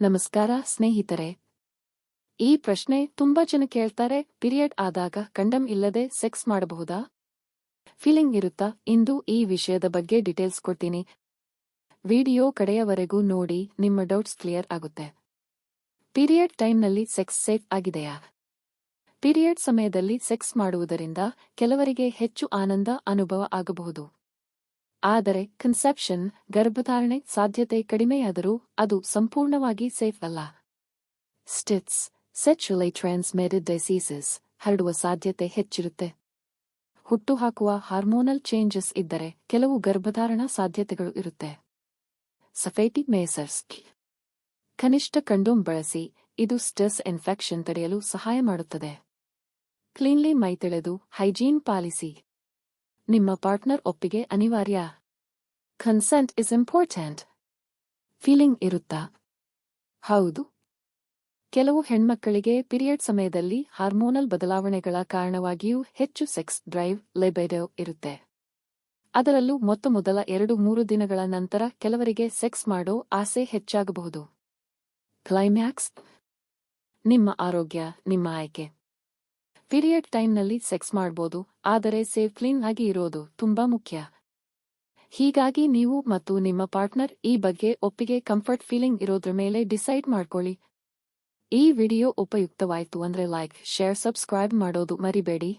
ನಮಸ್ಕಾರ, ಸ್ನೇಹಿತರೆ. ಈ ಪ್ರಶ್ನೆ ತುಂಬಾ ಜನ ಕೇಳ್ತಾರೆ, ಪೀರಿಯಡ್ ಆದಾಗ ಕಂಡಮ್ ಇಲ್ಲದೆ ಸೆಕ್ಸ್ ಮಾಡಬಹುದಾ? ಫೀಲಿಂಗ್ ಇರುತ್ತಾ? ಇಂದು ಈ ವಿಷಯದ ಬಗ್ಗೆ ಡೀಟೇಲ್ಸ್ ಕೊಡ್ತೀನಿ. ವಿಡಿಯೋ ಕಡೆಯವರೆಗೂ ನೋಡಿ, ನಿಮ್ಮ ಡೌಟ್ಸ್ ಕ್ಲಿಯರ್ ಆಗುತ್ತೆ. ಪೀರಿಯಡ್ ಟೈಮ್ನಲ್ಲಿ ಸೆಕ್ಸ್ ಸೇಫ್ ಆಗಿದೆಯಾ? ಪೀರಿಯಡ್ ಸಮಯದಲ್ಲಿ ಸೆಕ್ಸ್ ಮಾಡುವುದರಿಂದ ಕೆಲವರಿಗೆ ಹೆಚ್ಚು ಆನಂದ, ಅನುಭವ ಆಗಬಹುದು. ಆದರೆ ಕನ್ಸೆಪ್ಷನ್ ಗರ್ಭಧಾರಣೆ ಸಾಧ್ಯತೆ ಕಡಿಮೆಯಾದರೂ ಅದು ಸಂಪೂರ್ಣವಾಗಿ ಸೇಫ್ ಅಲ್ಲ. ಸ್ಟಿಟ್ಸ್ ಸೆಚುಲೈ ಟ್ರಾನ್ಸ್ಮಿಟೆಡ್ ಡಿಸೀಸಸ್, ಹರಡುವ ಸಾಧ್ಯತೆ ಹೆಚ್ಚಿರುತ್ತೆ. ಹುಟ್ಟುಹಾಕುವ ಹಾರ್ಮೋನಲ್ ಚೇಂಜಸ್ ಇದ್ದರೆ ಕೆಲವು ಗರ್ಭಧಾರಣಾ ಸಾಧ್ಯತೆಗಳು ಇರುತ್ತೆ. ಸಫೇಟಿ ಮೇಸರ್ಸ್ ಕನಿಷ್ಠ ಕಂಡೋಮ್ ಬಳಸಿ, ಇದು ಸ್ಟಸ್ ಇನ್ಫೆಕ್ಷನ್ ತಡೆಯಲು ಸಹಾಯ ಮಾಡುತ್ತದೆ. ಕ್ಲೀನ್ಲಿ ಮೈತೆಳೆದು ಹೈಜೀನ್ ಪಾಲಿಸಿ. ನಿಮ್ಮ ಪಾರ್ಟ್ನರ್ ಒಪ್ಪಿಗೆ ಅನಿವಾರ್ಯ. Consent is important. ಫೀಲಿಂಗ್ ಇರುತ್ತಾ? ಹೌದು. ಕೆಲವು ಹೆಣ್ಮಕ್ಕಳಿಗೆ ಪಿರಿಯಡ್ ಸಮಯದಲ್ಲಿ ಹಾರ್ಮೋನಲ್ ಬದಲಾವಣೆಗಳ ಕಾರಣವಾಗಿಯೂ ಹೆಚ್ಚು ಸೆಕ್ಸ್ ಡ್ರೈವ್ ಲೆಬೆಡೋ ಇರುತ್ತೆ. ಅದರಲ್ಲೂ ಮೊತ್ತ ಮೊದಲ ಎರಡು ಮೂರು ದಿನಗಳ ನಂತರ ಕೆಲವರಿಗೆ ಸೆಕ್ಸ್ ಮಾಡೋ ಆಸೆ ಹೆಚ್ಚಾಗಬಹುದು. ಕ್ಲೈಮ್ಯಾಕ್ಸ್. ನಿಮ್ಮ ಆರೋಗ್ಯ, ನಿಮ್ಮ ಆಯ್ಕೆ. ಪೀರಿಯಡ್ ಟೈಮ್ನಲ್ಲಿ ಸೆಕ್ಸ್ ಮಾಡ್ಬೋದು, ಆದರೆ ಸೇಫ್ ಕ್ಲೀನ್ ಆಗಿ ಇರೋದು ತುಂಬಾ ಮುಖ್ಯ. ಹೀಗಾಗಿ ನೀವು ಮತ್ತು ನಿಮ್ಮ ಪಾರ್ಟ್ನರ್ ಈ ಬಗ್ಗೆ ಒಪ್ಪಿಗೆ ಕಂಫರ್ಟ್ ಫೀಲಿಂಗ್ ಇರೋದ್ರ ಮೇಲೆ ಡಿಸೈಡ್ ಮಾಡ್ಕೊಳ್ಳಿ. ಈ ವಿಡಿಯೋ ಉಪಯುಕ್ತವಾಯ್ತು ಅಂದ್ರೆ ಲೈಕ್ ಶೇರ್ ಸಬ್ಸ್ಕ್ರೈಬ್ ಮಾಡೋದು ಮರಿಬೇಡಿ.